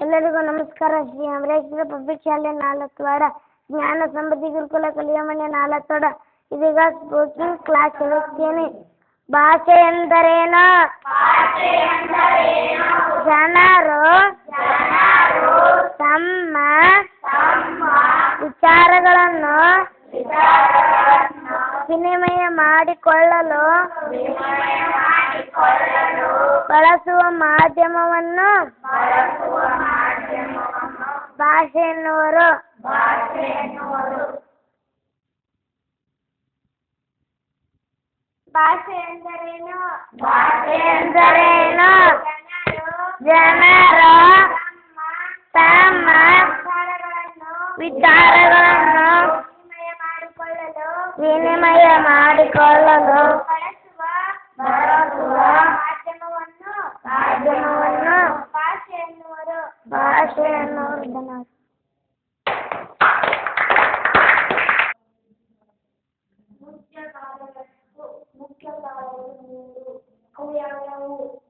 ಎಲ್ಲರಿಗೂ ನಮಸ್ಕಾರ. ಶ್ರೀ ಅಮರೇಶ್ವರ ಪಬ್ಲಿಕ್ ಶಾಲೆ ನಾಲ್ಕವಾಡ ಜ್ಞಾನ ಸಮೃದ್ಧಿ ಗುರುಕುಲ ಕಲಿಯಮನೆ ನಾಲ್ಕವಾಡ. ಇದೀಗ ಸ್ಪೋಕಿಂಗ್ ಕ್ಲಾಸ್ ಹೇಳುತ್ತೇನೆ. ಭಾಷೆ ಎಂದರೇನು? ಜನರು ತಮ್ಮ ವಿಚಾರಗಳನ್ನು ವಿನಿಮಯ ಮಾಡಿಕೊಳ್ಳಲು ಬಳಸುವ ಮಾಧ್ಯಮವನ್ನು ಭಾಷೆ ಎನ್ನುವರು ಭಾಷೆ ಎಂದರೇನು ಭಾಷೆ ಎಂದರೇನು ಜನರು ತಮ್ಮ ವಿಚಾರಗಳನ್ನು ವಿನಿಮಯ ಮಾಡಿಕೊಳ್ಳಲು ಬಳಸುವ ಮಾಧ್ಯಮವನ್ನು ಮಾಧ್ಯಮವನ್ನು ಭಾಷೆ ಎನ್ನುವರು ಭಾಷೆ ಎನ್ನುವರು 对呀，要。